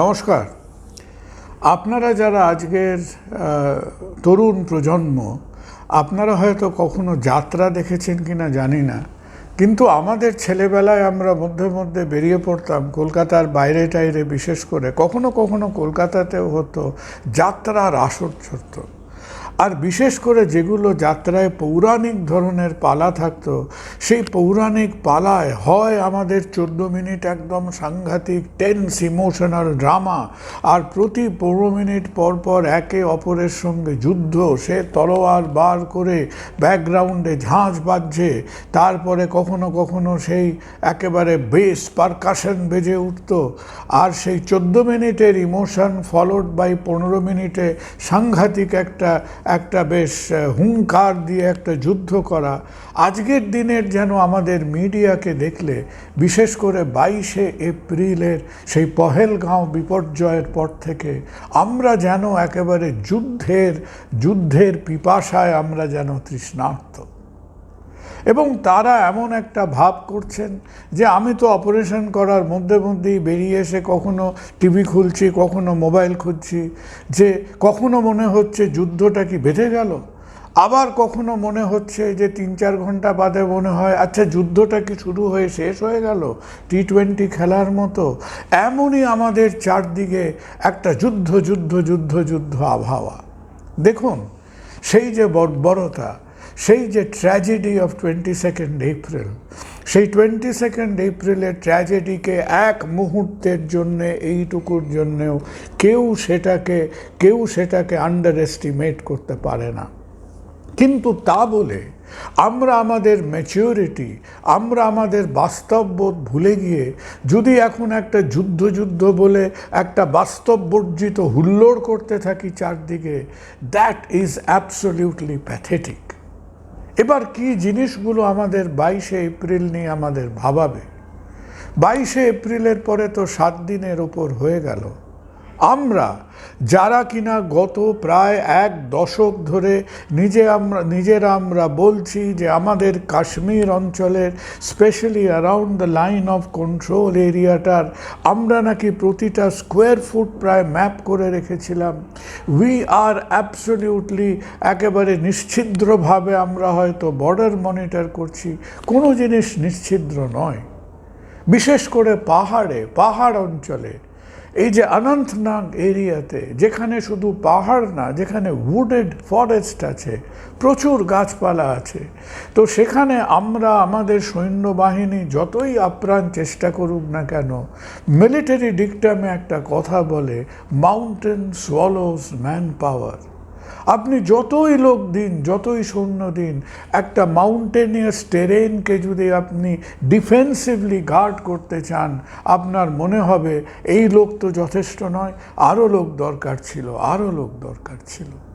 নমস্কার। আপনারা যারা আজকের তরুণ প্রজন্ম, আপনারা হয়তো কখনো যাত্রা দেখেছেন কি না জানি না, কিন্তু আমাদের ছেলেবেলায় আমরা মধ্যে মধ্যে বেরিয়ে পড়তাম কলকাতার বাইরে টাইরে বিশেষ করে। কখনো কখনো কলকাতাতেও হতো যাত্রার আসর চলতো আর বিশেষ করে যেগুলো যাত্রায় পৌরাণিক ধরনের পালা থাকতো, সেই পৌরাণিক পালায় হয় আমাদের চোদ্দ মিনিট একদম সাংঘাতিক টেন্স ইমোশনাল ড্রামা আর প্রতি পনেরো মিনিট পর পর একে অপরের সঙ্গে যুদ্ধ। সে তলোয়ার বার করে ব্যাকগ্রাউন্ডে ঝাঁঝ বাজছে তারপরে কখনো কখনো সেই একেবারে বেস পারকাশন বেজে উঠত। আর সেই চোদ্দ মিনিটের ইমোশন ফলোড বাই পনেরো মিনিটে সাংঘাতিক একটা একটা বেশ হুঙ্কার দিয়ে একটা যুদ্ধ করা। আজকের দিনের যেন আমাদের মিডিয়াকে দেখলে, বিশেষ করে বাইশে এপ্রিলের সেই পহেলগাঁও বিপর্যয়ের পর থেকে, আমরা যেন একেবারে যুদ্ধের যুদ্ধের পিপাসায় আমরা যেন তৃষ্ণার্ত। এবং তারা এমন একটা ভাব করছেন যে আমি তো অপারেশন করার মধ্যে মধ্যেই বেরিয়ে এসে কখনো টিভি খুলছি, কখনো মোবাইল খুলছি যে কখনো মনে হচ্ছে যুদ্ধটা কি বেঁধে গেল? আবার কখনো মনে হচ্ছে যে তিন চার ঘণ্টা বাদে মনে হয় আচ্ছা যুদ্ধটা কি শুরু হয়ে শেষ হয়ে গেল? টি টোয়েন্টি খেলার মতো। এমনই আমাদের চারদিকে একটা যুদ্ধ যুদ্ধ যুদ্ধ যুদ্ধ আবহাওয়া। দেখুন, সেই যে বর্বরতা সেই যে tragedy of twenty second April সেই টোয়েন্টি সেকেন্ড এপ্রিলের ট্র্যাজেডিকে এক মুহূর্তের জন্যে, এইটুকুর জন্যেও কেউ সেটাকে কেউ সেটাকে আন্ডার এস্টিমেট করতে পারে না। কিন্তু তা বলে আমরা আমাদের ম্যাচিউরিটি আমরা আমাদের বাস্তববোধ ভুলে গিয়ে যদি এখন একটা যুদ্ধ যুদ্ধ বলে একটা বাস্তব বর্জিত হুল্লোড় করতে থাকি চারদিকে দ্যাট ইজ অ্যাবসলিউটলি প্যাথেটিক এবার কি জিনিসগুলো আমাদের বাইশে এপ্রিল নিয়ে আমাদের ভাবাবে? বাইশে এপ্রিলের পরে তো সাত দিনের ওপর হয়ে গেল। আমরা, যারা কিনা গত প্রায় এক দশক ধরে নিজে আমরা, নিজেরা আমরা বলছি যে আমাদের কাশ্মীর অঞ্চলের specially around the line of control এরিয়াটার আমরা নাকি প্রতিটা স্কোয়ার ফুট প্রায় ম্যাপ করে রেখেছিলাম। উই আর অ্যাবসলিউটলি একেবারে নিশ্ছিদ্রভাবে আমরা হয়তো বর্ডার মনিটর করছি। কোনো জিনিস নিশ্ছিদ্র নয়। বিশেষ করে পাহাড়ে, পাহাড় অঞ্চলে এই যে অনন্তনাগ এরিয়াতে, যেখানে শুধু পাহাড় না, যেখানে উডেড ফরেস্ট আছে, প্রচুর গাছপালা আছে, তো সেখানে আমরা, আমাদের সৈন্যবাহিনী যতই আপ্রাণ চেষ্টা করুক না কেন মিলিটারি ডিকটামে একটা কথা বলে মাউন্টেন সোয়ালোস ম্যান পাওয়ার আপনি যতই লোক দিন, যতই সৈন্য দিন, একটা মাউন্টেনিয়াস টেরেনকে যদি আপনি ডিফেন্সিভলি গার্ড করতে চান, আপনার মনে হবে এই লোক তো যথেষ্ট নয় আরও লোক দরকার ছিল আরও লোক দরকার ছিল।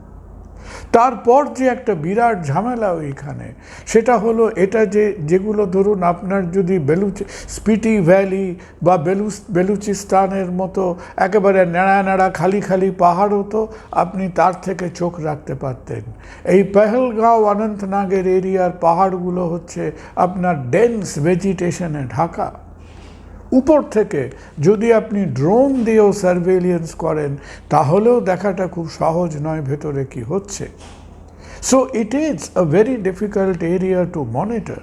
তারপর যে একটা বিরাট ঝামেলা ওইখানে, সেটা হলো এটা যে, যেগুলো ধরুন আপনার যদি বেলুচ, স্পিটি ভ্যালি বা বেলু বেলুচিস্তানের মতো একেবারে নেড়া নেড়া খালি খালি পাহাড় হতো আপনি তার থেকে চোখ রাখতে পারতেন। এই পেহেলগাঁও অনন্তনাগের এরিয়ার পাহাড়গুলো হচ্ছে আপনার ডেন্স ভেজিটেশনে ঢাকা। উপর থেকে যদি আপনি ড্রোন দিয়েও সার্ভেলিয়েন্স করেন, তাহলেও দেখাটা খুব সহজ, নয় ভেতরে কি হচ্ছে। So it is a very difficult area to monitor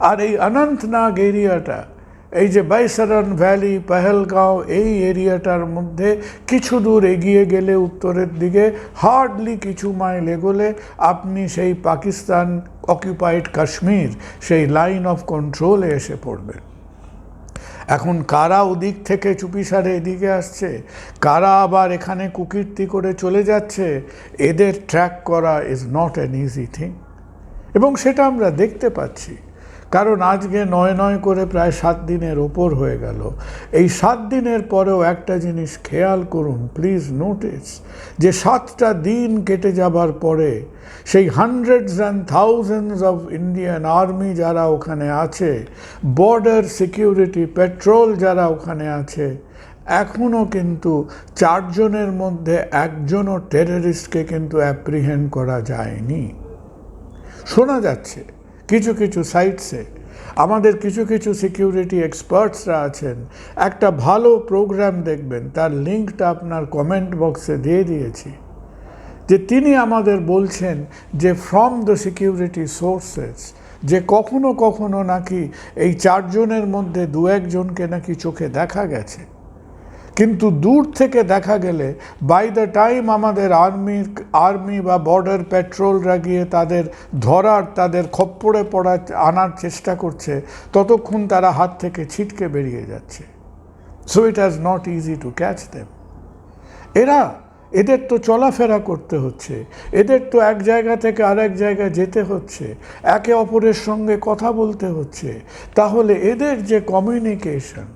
আর এই অনন্তনাগ এরিয়াটা, এই যে বাইসারন ভ্যালি, পেহেলগাঁও, এই এরিয়াটার মধ্যে কিছু দূর এগিয়ে গেলে উত্তরের দিকে হার্ডলি কিছু মাইল এগোলে আপনি সেই পাকিস্তান অকুপাইড কাশ্মীর, সেই লাইন অফ কন্ট্রোলে এসে পড়বেন। এখন কারা ওদিক থেকে চুপিসারে এদিকে আসছে? কারা আবার এখানে কুকীর্তি করে চলে যাচ্ছে? এদের ট্র্যাক করা is not an easy thing এবং সেটা আমরা দেখতে পাচ্ছি। কারণ আজকে নয় নয় করে প্রায় সাত দিনের ওপর হয়ে গেল। এই সাত দিনের পরেও একটা জিনিস খেয়াল করুন প্লিজ নোটিস যে সাতটা দিন কেটে যাবার পরে সেই hundreds and thousands of Indian army যারা ওখানে আছে বর্ডার সিকিউরিটি পেট্রোল যারা ওখানে আছে এখনও কিন্তু চারজনের মধ্যে একজনও টেররিস্টকে কিন্তু অ্যাপ্রিহেন্ড করা যায়নি। শোনা যাচ্ছে কিছু কিছু সাইটসে আমাদের কিছু কিছু সিকিউরিটি এক্সপার্টসরা আছেন। একটা ভালো প্রোগ্রাম দেখবেন, তার লিঙ্কটা আপনার কমেন্ট বক্সে দিয়ে দিয়েছি। যে তিনি আমাদের বলছেন যে ফ্রম দ্য সিকিউরিটি সোর্সেস যে কখনো কখনো নাকি এই চারজনের মধ্যে দু একজনকে নাকি চোখে দেখা গেছে। কিন্তু দূর থেকে দেখা গেলে বাই দ্য টাইম আমাদের আর্মির আর্মি বা বর্ডার পেট্রোলরা গিয়ে তাদের ধরার, তাদের খপ্পরে পড়া আনার চেষ্টা করছে, ততক্ষণ তারা হাত থেকে ছিটকে বেরিয়ে যাচ্ছে। So it has not easy to catch them এরা এদের তো চলাফেরা করতে হচ্ছে, এদের তো এক জায়গা থেকে আরেক জায়গায় যেতে হচ্ছে, একে অপরের সঙ্গে কথা বলতে হচ্ছে। তাহলে এদের যে কমিউনিকেশন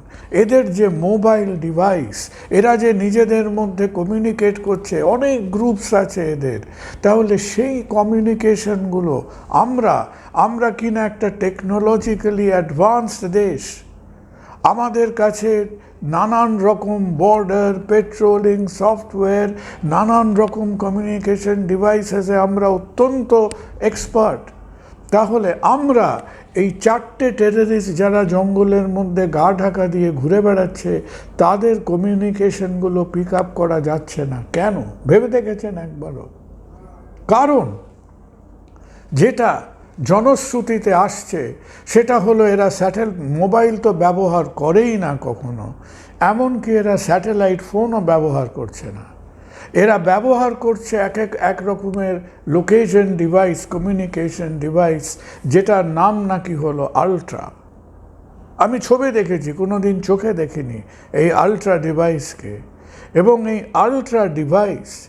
এদের যে মোবাইল ডিভাইস এরা যে নিজেদের মধ্যে কমিউনিকেট করছে, অনেক গ্রুপস আছে এদের। তাহলে সেই কমিউনিকেশনগুলো আমরা আমরা কিনা একটা টেকনোলজিক্যালি অ্যাডভান্সড দেশ আমাদের কাছে নানান রকম বর্ডার পেট্রোলিং সফটওয়্যার নানান রকম কমিউনিকেশন ডিভাইসেসে আমরা অত্যন্ত এক্সপার্ট তাহলে আমরা এই চারটে টেররিস্ট যারা জঙ্গলের মধ্যে গা ঢাকা দিয়ে ঘুরে বেড়াচ্ছে, তাদের কমিউনিকেশনগুলো পিক আপ করা যাচ্ছে না। কেন? ভেবে দেখেছেন একবারও? কারণ যেটা জনশ্রুতিতে আসছে, সেটা হলো এরা স্যাটেল, মোবাইল তো ব্যবহার করেই না কখনো, এমনকি এরা স্যাটেলাইট ফোনও ব্যবহার করছে না। এরা ব্যবহার করছে এক এক এক রকমের লোকেশন ডিভাইস, কমিউনিকেশন ডিভাইস, যেটার নাম নাকি হলো আলট্রা। আমি ছবি দেখেছি কোনো দিন চোখে দেখিনি এই আলট্রা ডিভাইসকে। এবং এই আলট্রা ডিভাইস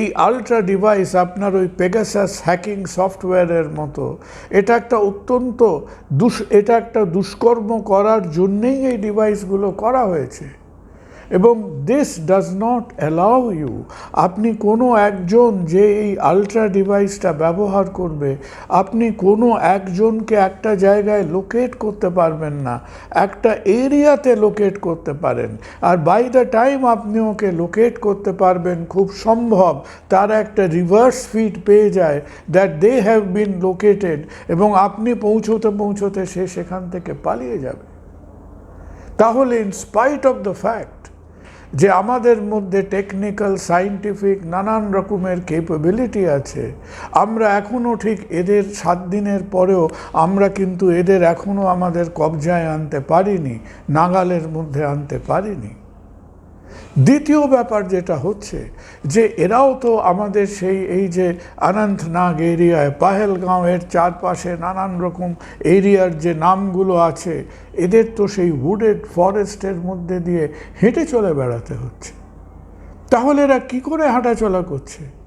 এই আলট্রা ডিভাইস আপনার ওই পেগাসাস হ্যাকিং সফটওয়্যারের মতো, এটা একটা অত্যন্ত দুষ, এটা একটা দুষ্কর্ম করার জন্যেই এই ডিভাইসগুলো করা হয়েছে। এবং this does not allow you আপনি কোনো একজন যে এই আলট্রা ডিভাইসটা ব্যবহার করবে, আপনি কোনো একজনকে একটা জায়গায় লোকেট করতে পারবেন না, একটা এরিয়াতে লোকেট করতে পারেন। আর বাই দ্য টাইম আপনি ওকে লোকেট করতে পারবেন, খুব সম্ভব তার একটা রিভার্স ফিড পেয়ে যায় that they have been located এবং আপনি পৌঁছতে পৌঁছোতে সে সেখান থেকে পালিয়ে যাবে। তাহলে in spite of the fact যে আমাদের মধ্যে টেকনিক্যাল সাইন্টিফিক নানান রকমের কেপেবিলিটি আছে। আমরা এখনও ঠিক এদের সাত দিনের পরেও আমরা কিন্তু এদের এখনও আমাদের কবজায় আনতে পারিনি, নাগালের মধ্যে আনতে পারিনি। দ্বিতীয় ব্যাপার যেটা হচ্ছে যে এরাও তো আমাদের সেই, এই যে অনন্তনাগ এরিয়ায়, পাহেলগাঁওয়ের চারপাশে নানান রকম এরিয়ার যে নামগুলো আছে, এদের তো সেই উডেড ফরেস্টের মধ্যে দিয়ে হেঁটে চলে বেড়াতে হচ্ছে। তাহলে এরা কী করে হাঁটাচলা করছে?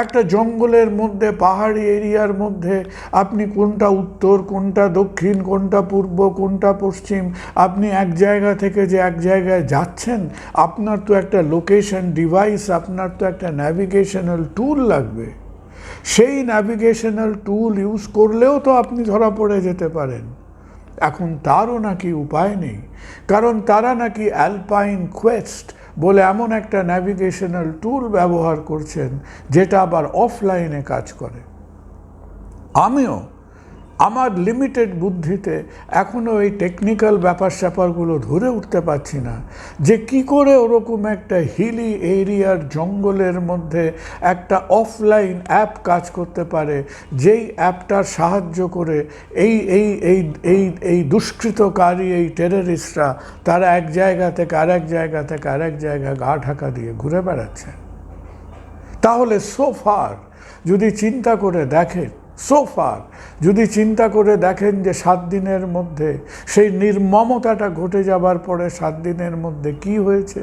একটা জঙ্গলের মধ্যে, পাহাড়ি এরিয়ার মধ্যে, আপনি কোনটা উত্তর, কোনটা দক্ষিণ, কোনটা পূর্ব, কোনটা পশ্চিম, আপনি এক জায়গা থেকে যে এক জায়গায় যাচ্ছেন, আপনার তো একটা লোকেশন ডিভাইস আপনার তো একটা ন্যাভিগেশনাল টুল লাগবে। সেই ন্যাভিগেশনাল টুল ইউজ করলেও তো আপনি ধরা পড়ে যেতে পারেন। এখন তারও নাকি উপায় নেই। কারণ তারা নাকি অ্যালপাইন কোয়েস্ট বলে এমন একটা ন্যাভিগেশনাল টুল ব্যবহার করছেন যেটা আবার অফলাইনে কাজ করে। আমিও আমার লিমিটেড বুদ্ধিতে এখনও এই টেকনিক্যাল ব্যাপার স্যাপারগুলো ধরে উঠতে পারছি না যে কি করে ওরকম একটা হিলি এরিয়ার জঙ্গলের মধ্যে একটা অফলাইন অ্যাপ কাজ করতে পারে, যেই অ্যাপটার সাহায্য করে এই এই এই এই এই দুষ্কৃতকারী, এই টেররিস্টরা তারা এক জায়গা থেকে আরেক জায়গা থেকে আরেক জায়গা গা ঢাকা দিয়ে ঘুরে বেড়াচ্ছে। তাহলে সোফার যদি চিন্তা করে দেখেন সোফার যদি চিন্তা করে দেখেন যে সাত দিনের মধ্যে সেই নির্মমতাটা ঘটে যাবার পরে সাত দিনের মধ্যে কি হয়েছে,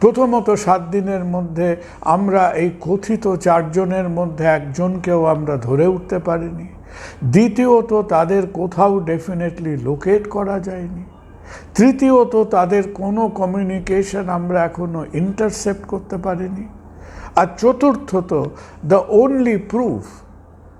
প্রথমত সাত দিনের মধ্যে আমরা এই কথিত চারজনের মধ্যে একজনকেও আমরা ধরে উঠতে পারিনি, দ্বিতীয়ত তাদের কোথাও ডেফিনেটলি লোকেট করা যায়নি, তৃতীয়ত তাদের কোনো কমিউনিকেশন আমরা এখনও ইন্টারসেপ্ট করতে পারিনি, আর চতুর্থত দ্য ওনলি প্রুফ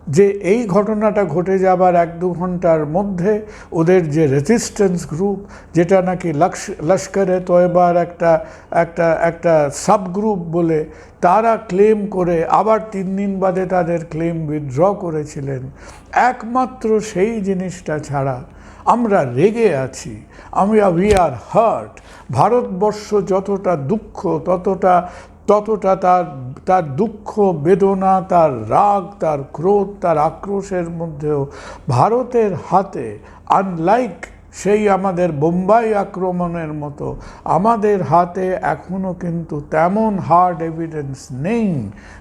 যে এই ঘটনাটা ঘটে যাবার এক দু ঘণ্টার মধ্যে ওদের যে রেজিস্ট্যান্স গ্রুপ যেটা নাকি লস্করে তয়বার একটা একটা একটা সাবগ্রুপ বলে তারা ক্লেম করে, আবার তিন দিন বাদে তাদের ক্লেম উইথড্র করেছিলেন। একমাত্র সেই জিনিসটা ছাড়া আমরা রেগে আছি। আমরা উই আর হার্ট ভারতবর্ষ যতটা দুঃখ, ততটা ততটা তার তার দুঃখ, বেদনা, তার রাগ, তার ক্রোধ, তার আক্রোশের মধ্যেও ভারতের হাতে আনলাইক সেই আমাদের বোম্বাই আক্রমণের মতো, আমাদের হাতে এখনও কিন্তু তেমন হার্ড এভিডেন্স নেই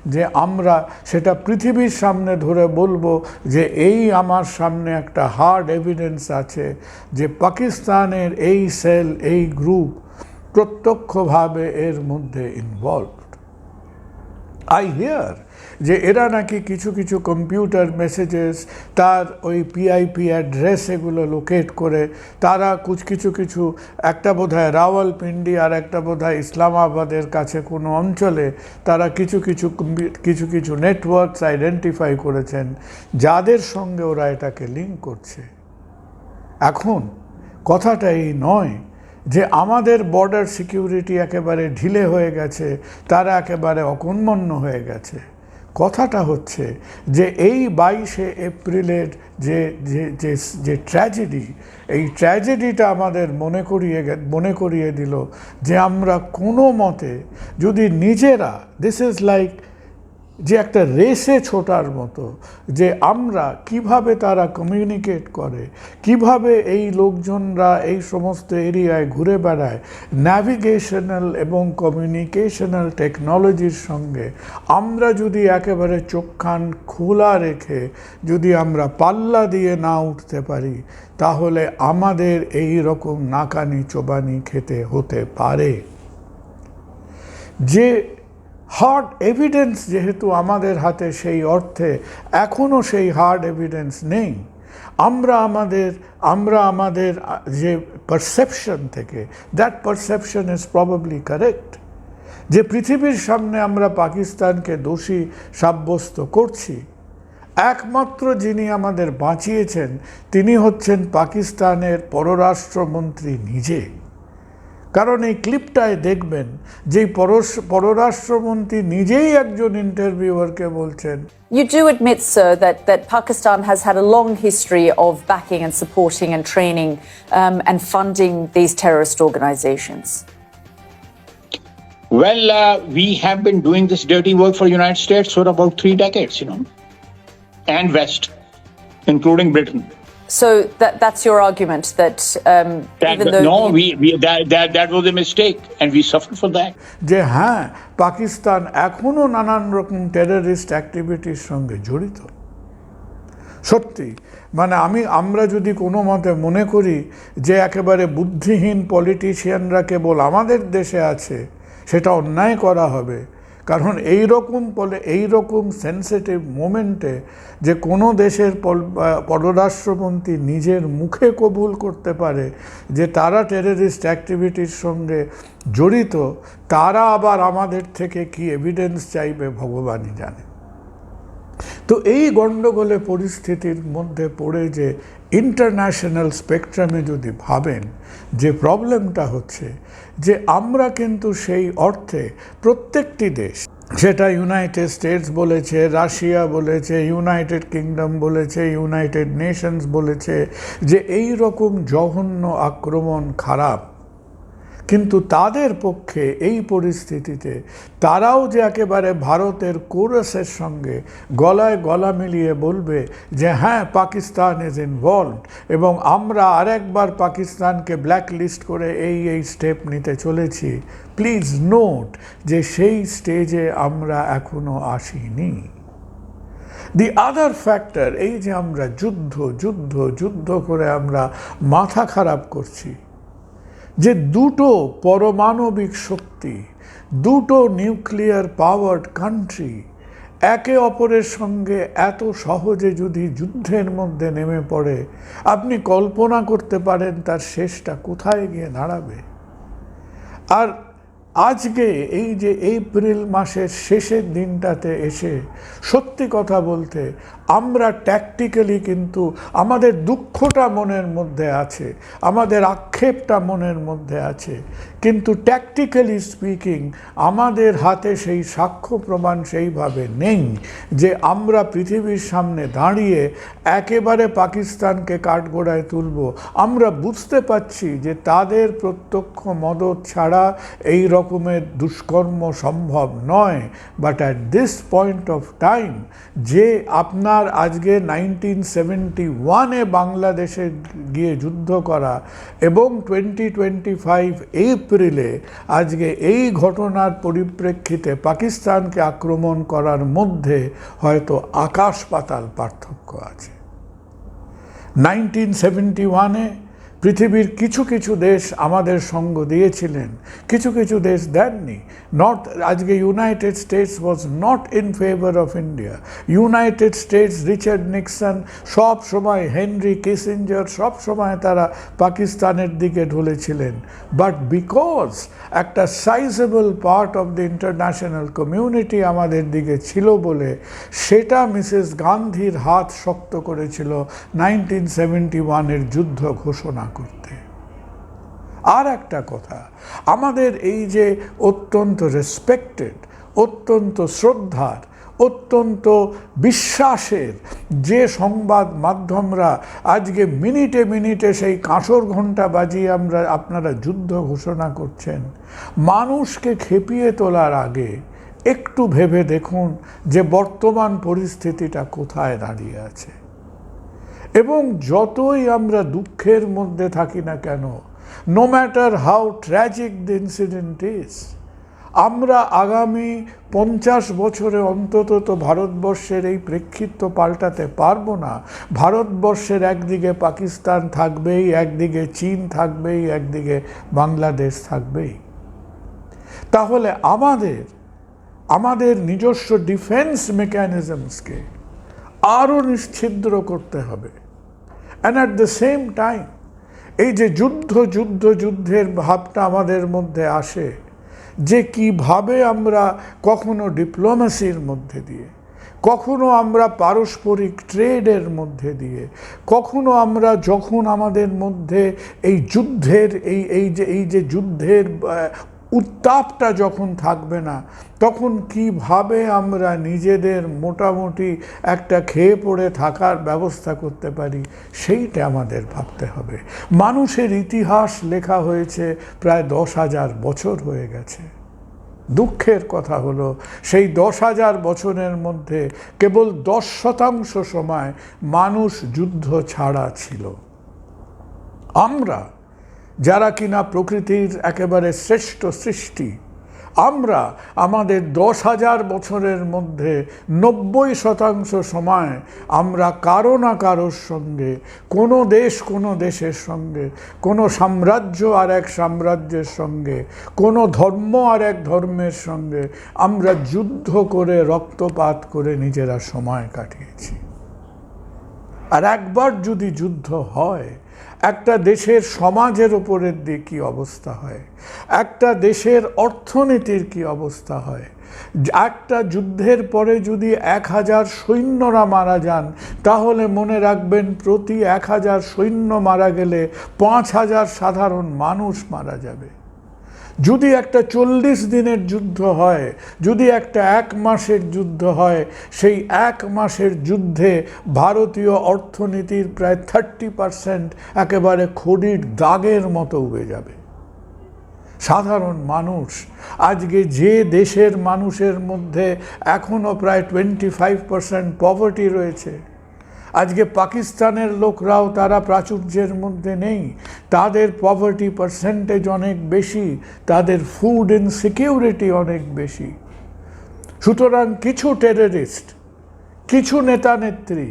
যে আমরা সেটা পৃথিবীর সামনে ধরে বলব যে এই আমার সামনে একটা হার্ড এভিডেন্স আছে যে পাকিস্তানের এই সেল এই গ্রুপ প্রত্যক্ষভাবে এর মধ্যে ইনভলভড আই হিয়ার যে এরা নাকি কিছু কিছু কম্পিউটার মেসেজেস তার ওই পিআইপি অ্যাড্রেস এগুলো লোকেট করে, তারা কুছ কিছু কিছু, একটা বোধহয় রাওয়ালপিন্ডি আর একটা বোধহয় ইসলামাবাদের কাছে কোনো অঞ্চলে তারা কিছু কিছু কিছু কিছু নেটওয়ার্কস আইডেন্টিফাই করেছেন, যাদের সঙ্গে ওরা এটাকে লিঙ্ক করছে। এখন কথাটা এই নয় যে আমাদের বর্ডার সিকিউরিটি একেবারে ঢিলে হয়ে গেছে, তারা একেবারে অকন্মন্য হয়ে গেছে। কথাটা হচ্ছে যে এই বাইশে এপ্রিলের যে যে যে ট্র্যাজেডি এই ট্র্যাজেডিটা আমাদের মনে করিয়ে মনে করিয়ে দিল যে আমরা কোনো মতে যদি নিজেরা দিস ইজ লাইক যে একটা রেসে ছোটার মতো, যে আমরা কীভাবে তারা কমিউনিকেট করে, কীভাবে এই লোকজনরা এই সমস্ত এরিয়ায় ঘুরে বেড়ায় ন্যাভিগেশনাল এবং কমিউনিকেশনাল টেকনোলজির সঙ্গে আমরা যদি একেবারে চোখখান খোলা রেখে যদি আমরা পাল্লা দিয়ে না উঠতে পারি, তাহলে আমাদের এই রকম নাকানি চোবানি খেতে হতে পারে। যে হার্ড এভিডেন্স যেহেতু আমাদের হাতে সেই অর্থে এখনও সেই হার্ড এভিডেন্স নেই। আমরা আমাদের আমরা আমাদের যে পারসেপশন থেকে that perception is probably correct যে পৃথিবীর সামনে আমরা পাকিস্তানকে দোষী সাব্যস্ত করছি, একমাত্র যিনি আমাদের বাঁচিয়েছেন, তিনি হচ্ছেন পাকিস্তানের পররাষ্ট্রমন্ত্রী নিজে। কারণ এই ক্লিপটায় দেখবেন যে পরশ- পররাষ্ট্রমন্ত্রী নিজেই একজন ইন্টারভিউয়ারকে বলছেন You do admit, sir, that, that Pakistan has had a long history of backing and supporting and training um, and funding these terrorist organizations. Well, uh, we have been doing this dirty work for United States for about three decades, you know, and West, including Britain. So that, that's your argument that um, That, even though no, you- we, we that, that that was a mistake, and we suffered for that. যে হ্যাঁ পাকিস্তান এখনও নানান রকম terrorist অ্যাক্টিভিটির সঙ্গে জড়িত সত্যি মানে আমি আমরা যদি কোনো মতে মনে করি যে একেবারে বুদ্ধিহীন পলিটিশিয়ানরা কেবল আমাদের দেশে আছে সেটা অন্যায় করা হবে কারণ এই রকম বলে এই রকম সেন্সিটিভ মোমেন্টে যে কোনো দেশের পররাষ্ট্রমন্ত্রী নিজের মুখে কবুল করতে পারে, যে তারা টেররিস্ট অ্যাক্টিভিটির সঙ্গে জড়িত, তারা আবার আমাদের থেকে কি এভিডেন্স চাইবে ভগবানই জানে। তো এই গণ্ডগোলে পরিস্থিতির মধ্যে পড়ে যে ইন্টারন্যাশনাল স্পেকট্রামে যদি ভাবেন, যে প্রবলেমটা হচ্ছে যে আমরা কিন্তু সেই অর্থে প্রত্যেকটি দেশ, সেটা ইউনাইটেড স্টেটস বলেছে রাশিয়া বলেছে ইউনাইটেড কিংডম বলেছে ইউনাইটেড নেশনস বলেছে, যে এই রকম জঘন্য আক্রমণ খারাপ কিন্তু তাদের পক্ষে এই পরিস্থিতিতে তারাও যে একেবারে ভারতের কোরাসের সঙ্গে গলায় গলা মিলিয়ে বলবে যে হ্যাঁ পাকিস্তান ইজ ইনভলভ এবং আমরা আরেকবার পাকিস্তানকে ব্ল্যাক লিস্ট করে এই এই স্টেপ নিতে চলেছি। প্লিজ নোট যে সেই স্টেজে আমরা এখনও আসিনি। দি আদার ফ্যাক্টর এই যে আমরা যুদ্ধ যুদ্ধ যুদ্ধ করে আমরা মাথা খারাপ করছি যে দুটো পরমাণবিক শক্তি, দুটো নিউক্লিয়ার পাওয়ার্ড কান্ট্রি একে অপরের সঙ্গে এত সহজে যদি যুদ্ধের মধ্যে নেমে পড়ে, আপনি কল্পনা করতে পারেন তার শেষটা কোথায় গিয়ে দাঁড়াবে? আর আজকে এই যে এপ্রিল মাসের শেষের দিনটাতে এসে সত্যি কথা বলতে আমরা ট্যাকটিক্যালি কিন্তু আমাদের দুঃখটা মনের মধ্যে আছে, আমাদের আক্ষেপটা মনের মধ্যে আছে। কিন্তু ট্যাকটিক্যালি স্পিকিং আমাদের হাতে সেই সাক্ষ্য প্রমাণ সেইভাবে নেই যে আমরা পৃথিবীর সামনে দাঁড়িয়ে একেবারে পাকিস্তানকে কাঠগোড়ায় তুলব। আমরা বুঝতে পারছি যে তাদের প্রত্যক্ষ মদত ছাড়া এই রকমের দুষ্কর্ম সম্ভব নয়। But at this point of time যে আপনার আজকে নাইনটিন সেভেন্টি ওয়ানে বাংলাদেশে গিয়ে যুদ্ধ করা এবং টোয়েন্টি টোয়েন্টি ফাইভ এপ্রিলে আজকে এই ঘটনার পরিপ্রেক্ষিতে পাকিস্তানকে আক্রমণ করার মধ্যে হয়তো আকাশ পাতাল পার্থক্য আছে। নাইনটিন সেভেন্টি ওয়ানে পৃথিবীর কিছু কিছু দেশ আমাদের সঙ্গ দিয়েছিলেন, কিছু কিছু দেশ দেননি। নট আজকে United States was not in favour of India United States Richard Nixon সব সময় হেনরি কিসিঞ্জার সব সময় তারা পাকিস্তানের দিকে ঢুলেছিলেন। বাট বিকজ একটা sizeable part of the international community আমাদের দিকে ছিল বলে, সেটা মিসেস গান্ধীর হাত শক্ত করেছিল। নাইনটিন সেভেন্টি ওয়ানের যুদ্ধ ঘোষণা। করতে। আর একটা কথা, আমাদের এই যে অত্যন্ত রেসপেক্টেড অত্যন্ত শ্রদ্ধার, অত্যন্ত বিশ্বাসের যে সংবাদ মাধ্যমরা আজকে মিনিটে মিনিটে সেই কাঁসর ঘণ্টা বাজিয়ে আমরা আপনারা যুদ্ধ ঘোষণা করছেন, মানুষকে খেপিয়ে তোলার আগে একটু ভেবে দেখুন যে বর্তমান পরিস্থিতিটা কোথায় দাঁড়িয়ে আছে। এবং যতই আমরা দুঃখের মধ্যে থাকি না কেন no matter how tragic the incident is আমরা আগামী পঞ্চাশ বছরে অন্তত তো ভারতবর্ষের এই প্রেক্ষিত পাল্টাতে পারব না। ভারতবর্ষের একদিকে পাকিস্তান থাকবেই, একদিকে চীন থাকবেই, একদিকে বাংলাদেশ থাকবেই। তাহলে আমাদের আমাদের নিজস্ব ডিফেন্স মেকানিজমসকে আরও নিশ্ছিদ্র করতে হবে। And at the same time এই যে যুদ্ধ যুদ্ধ, যুদ্ধের ভাবটা আমাদের মধ্যে আসে, যে কীভাবে আমরা কখনো ডিপ্লোমেসির মধ্যে দিয়ে, কখনো আমরা পারস্পরিক ট্রেডের মধ্যে দিয়ে, কখনো আমরা যখন আমাদের মধ্যে এই যুদ্ধের, এই এই যে এই যে যুদ্ধের উত্তাপটা যখন থাকবে না, তখন কীভাবে আমরা নিজেদের মোটামুটি একটা খেয়ে পড়ে থাকার ব্যবস্থা করতে পারি, সেইটা আমাদের ভাবতে হবে। মানুষের ইতিহাস লেখা হয়েছে প্রায় দশ হাজার বছর হয়ে গেছে। দুঃখের কথা হলো, সেই দশ হাজার বছরের মধ্যে কেবল দশ শতাংশ সময় মানুষ যুদ্ধ ছাড়া ছিল। আমরা যারা কিনা প্রকৃতির একেবারে শ্রেষ্ঠ সৃষ্টি, আমরা আমাদের দশ হাজার বছরের মধ্যে নব্বই শতাংশ সময় আমরা কারও না কারোর সঙ্গে, কোনো দেশ কোনো দেশের সঙ্গে, কোনো সাম্রাজ্য আর এক সাম্রাজ্যের সঙ্গে, কোনো ধর্ম আর এক ধর্মের সঙ্গে আমরা যুদ্ধ করে রক্তপাত করে নিজেরা সময় কাটিয়েছি। আর একবার যদি যুদ্ধ হয় একটা দেশের সমাজের ওপরের দিয়ে কী অবস্থা হয়? একটা দেশের অর্থনীতির কি অবস্থা হয়? একটা যুদ্ধের পরে যদি এক হাজার সৈন্যরা মারা যান, তাহলে মনে রাখবেন প্রতি এক হাজার সৈন্য মারা গেলে পাঁচ হাজার সাধারণ মানুষ মারা যাবে। যদি একটা চল্লিশ দিনের যুদ্ধ হয়, যদি একটা এক মাসের যুদ্ধ হয়, সেই এক মাসের যুদ্ধে ভারতীয় অর্থনীতির প্রায় থার্টি পারসেন্ট একেবারে খড়ির দাগের মতো উবে যাবে। সাধারণ মানুষ, আজকে যে দেশের মানুষের মধ্যে এখনও প্রায় টোয়েন্টি ফাইভ পারসেন্ট পভার্টি রয়েছে আজকে পাকিস্তানের লোকরাও তারা প্রাচুর্যের মধ্যে নেই। তাদের পভার্টি পার্সেন্টেজ অনেক বেশি, তাদের ফুড ইনসিকিউরিটি অনেক বেশি। সুতরাং কিছু টেররিস্ট কিছু নেতা নেত্রী,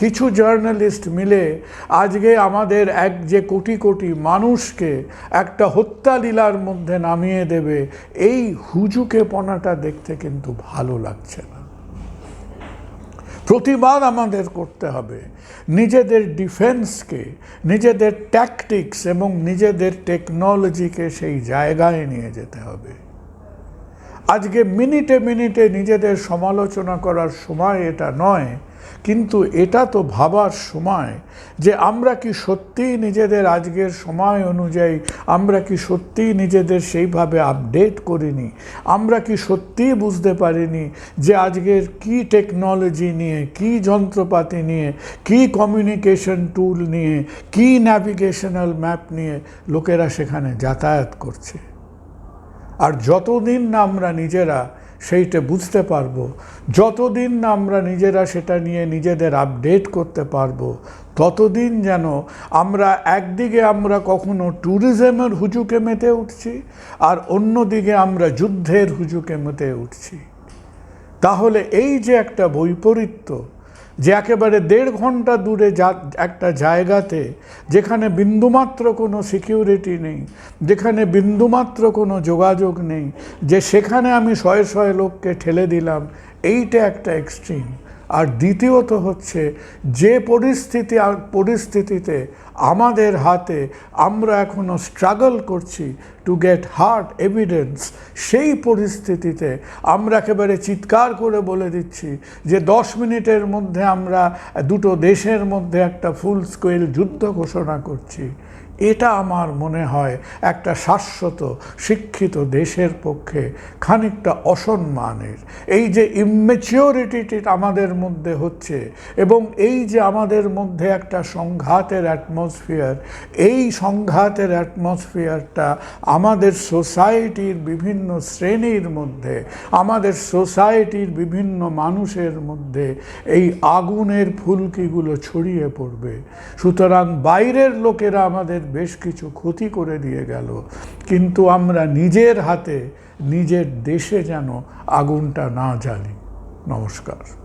কিছু জার্নালিস্ট মিলে আজকে আমাদের এক যে কোটি কোটি মানুষকে একটা হত্যা লীলার মধ্যে নামিয়ে দেবে, এই হুজুকে পনাটা দেখতে কিন্তু ভালো লাগছে না। প্রতিবাদ আমাদের করতে হবে। নিজেদের ডিফেন্সকে, নিজেদের ট্যাকটিক্স এবং নিজেদের টেকনোলজিকে সেই জায়গায় নিয়ে যেতে হবে। আজকে মিনিটে মিনিটে নিজেদের সমালোচনা করার সময় এটা নয়, কিন্তু এটা তো ভাবার সময় যে আমরা কি সত্যিই নিজেদের আজকের সময় অনুযায়ী, আমরা কি সত্যিই নিজেদের সেইভাবে আপডেট করিনি, আমরা কি সত্যিই বুঝতে পারিনি যে আজকের কি টেকনোলজি নিয়ে, কি যন্ত্রপাতি নিয়ে, কি কমিউনিকেশন টুল নিয়ে, কি ন্যাভিগেশনাল ম্যাপ নিয়ে লোকেরা সেখানে যাতায়াত করছে। আর যতদিন না আমরা নিজেরা সেইটা বুঝতে পারব, যতদিন না আমরা নিজেরা সেটা নিয়ে নিজেদের আপডেট করতে পারব, ততদিন যেন আমরা একদিকে আমরা কখনো ট্যুরিজমের হুজুকে মেতে উঠছি আর অন্যদিকে আমরা যুদ্ধের হুজুকে মেতে উঠছি। তাহলে এই যে একটা বৈপরীত্য যে একেবারে দেড় ঘণ্টা দূরে যা একটা জায়গাতে যেখানে বিন্দুমাত্র কোনো সিকিউরিটি নেই, যেখানে বিন্দুমাত্র কোনো যোগাযোগ নেই, যে সেখানে আমি শয়ে শয়ে লোককে ঠেলে দিলাম, এইটা একটা এক্সট্রিম। আর দ্বিতীয়ত হচ্ছে, যে পরিস্থিতি পরিস্থিতিতে আমাদের হাতে আমরা এখনও স্ট্রাগল করছি টু গেট হার্ড এভিডেন্স সেই পরিস্থিতিতে আমরা একেবারে চিৎকার করে বলে দিচ্ছি যে দশ মিনিটের মধ্যে আমরা দুটো দেশের মধ্যে একটা ফুল স্কেল যুদ্ধ ঘোষণা করছি। এটা আমার মনে হয় একটা শাশ্বত, শিক্ষিত দেশের পক্ষে খানিকটা অসম্মানের। এই যে ইমেচিওরিটিটি আমাদের মধ্যে হচ্ছে এবং এই যে আমাদের মধ্যে একটা সংঘাতের অ্যাটমসফিয়ার এই সংঘাতের অ্যাটমসফিয়ারটা আমাদের সোসাইটির বিভিন্ন শ্রেণির মধ্যে, আমাদের সোসাইটির বিভিন্ন মানুষের মধ্যে এই আগুনের ফুলকিগুলো ছড়িয়ে পড়বে। সুতরাং বাইরের লোকেরা আমাদের বেশ কিছু ক্ষতি করে দিয়ে গেল। কিন্তু আমরা নিজের হাতে, নিজের দেশে যেন আগুনটা না জ্বালি। নমস্কার।